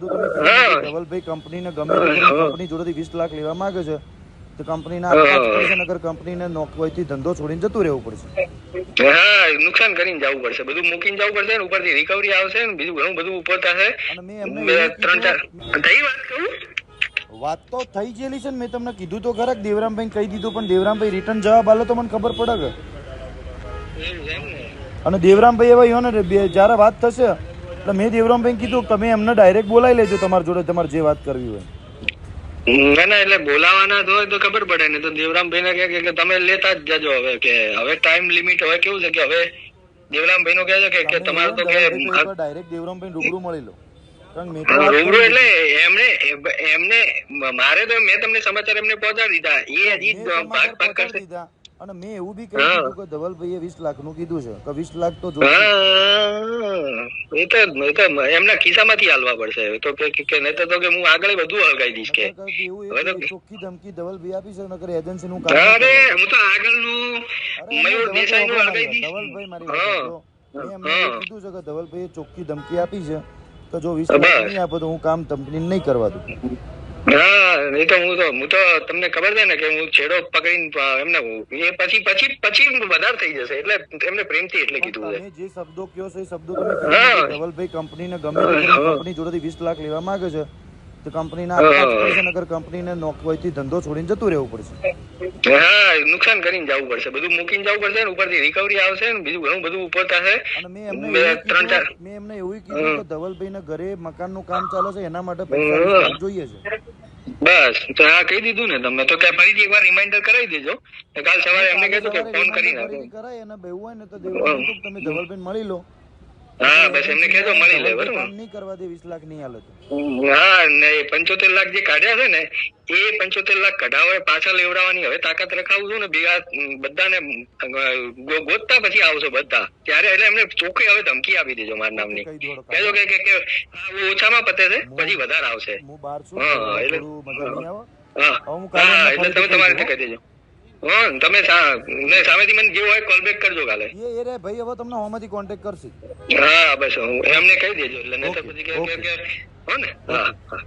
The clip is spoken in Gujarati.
ધવલભાઈ કંપનીને ગમે કંપની જોડેથી વીસ લાખ લેવા માંગે છે તો કંપનીના નકર કંપનીને નોકરીથી ધંધો છોડીને જતું રહેવું પડશે. હા નુકસાન કરીને જવું પડશે. બધું મૂકીને જવું પડશે ને ઉપરથી રિકવરી આવશે ને બીજું ઘણું બધું ઉપર થશે. અને મેં એમને ત્રણ ચાર થઈ વાત કહું? વાત તો થઈ ગયેલી છે ને મેં તમને કીધું તો ખરા દેવરામભાઈ કહી દીધું પણ દેવરામભાઈ રિટર્ન જવાબ આલો તો મને ખબર પડે કે. અને દેવરામભાઈ એવા ને જ્યારે વાત થશે એટલે મેં દેવરામભાઈ કીધું તમે એમને ડાયરેક્ટ બોલાવી લેજો તમારી જોડે તમારે જે વાત કરવી હોય. ના ના એટલે બોલાવાના જ હોય તો ખબર પડે ને તો દેવરામભાઈ ને કે તમે લેતા જ જજો હવે કે હવે ટાઈમ લિમિટ હવે કેવું છે કે હવે દેવરામભાઈ નું કહે છે કે- તમારે તો કે ડાયરેક્ટ દેવરામભાઈ રૂબરૂ મળી લો. મેં રૂબરૂ એટલે એમને એમને મારે તો મેં તમને સમાચાર એમને પહોંચાડી દીધા. એ હજી ભાગ ભાગ કરશે. અને મેં એવું બી કહ્યું કે ધવલભાઈએ વીસ લાખનું કીધું છે. કે વીસ લાખ તો જોઈએ એ તો એ તો એમના ખિસ્સામાંથી હાલવા પડશે તો કે કે નહીં તો કે હું આગળ બધું હલગાઈ દઈશ કે. હવે તો- ચોખ્ખી ધમકી ધવલભાઈ આપી છે નકર એજન્સી નું કામ અરે હું તો આગળનું મયુર દેસાઈ નું ધવલભાઈ હલગાઈ દઈશ. ધવલભાઈ મારી હા. મેં કીધું છે કે ધવલભાઈએ ચોખ્ખી ધમકી આપી છે તો જો વિશ્વાસ નહીં આપો તો હું કામ કંપની નહીં કરવા દઉં. નહીં તો હું તો હું તો તમને ખબર છે ને કે હું છેડો પકડીને એમને એ પછી પછી પછી વધારે થઈ જશે. એટલે એમને પ્રેમથી એટલે કીધું છે. જે શબ્દો કયો છે એ શબ્દો તમે. ધવલભાઈ કંપનીને ગમે. કંપની જોડેથી વીસ લાખ લેવા માંગે છે તો કંપનીના નકર કંપનીને નોકરીથી ધંધો છોડીને જતું રહેવું પડશે. હા નુકસાન કરીને જવું પડશે. બધું મૂકીને જવું પડશે ને ઉપરથી રિકવરી આવશે ને બીજું ઘણું બધું ઉપર થશે. અને મેં એમને એવું ત્રણ ચાર. કીધું મેં એમને એવું કીધું કે ધવલભાઈને ઘરે મકાનનું કામ ચાલે છે એના માટે પૈસા જોઈએ છે. બસ. તો હા કહી દીધું ને તમે તો કે ફરીથી એકવાર રિમાઇન્ડર કરાવી દેજો. કાલ સવારે એમને કહેજો કે ફોન કરી નાખો કરાય અને બેવું હોય ને તો તમે ધવલભાઈને મળી લો. હા બસ એમને કહેજો મળી લે બરોબર. નહીં કરવા દે વીસ લાખ નહીં હા ને એ પંચોતેર લાખ જે કાઢ્યા છે ને એ પંચોતેર લાખ કઢાવે પાછા લેવડાવવાની હવે તાકાત રખાવું છું ને બીજા બધાને ગોતતા પછી આવશો બધા. ત્યારે એટલે એમને ચોખ્ખી હવે ધમકી આપી દેજો મારા નામની. કહેજો કે કે- આ ઓછામાં પતે છે પછી વધારે આવશે. હું બહાર છું હા, એટલે- હા એટલે તમે તમારી રીતે કહી દેજો. હા તમે સા- ને સામેથી મને જેવું હોય કોલ બેક કરજો કાલે. એ એ રે ભાઈ હવે તમને હોમાંથી કોન્ટેક્ટ કરશે. હા બસ હું એમને કહી દેજો એટલે નહીં તો પછી કે હો ને? હા હા.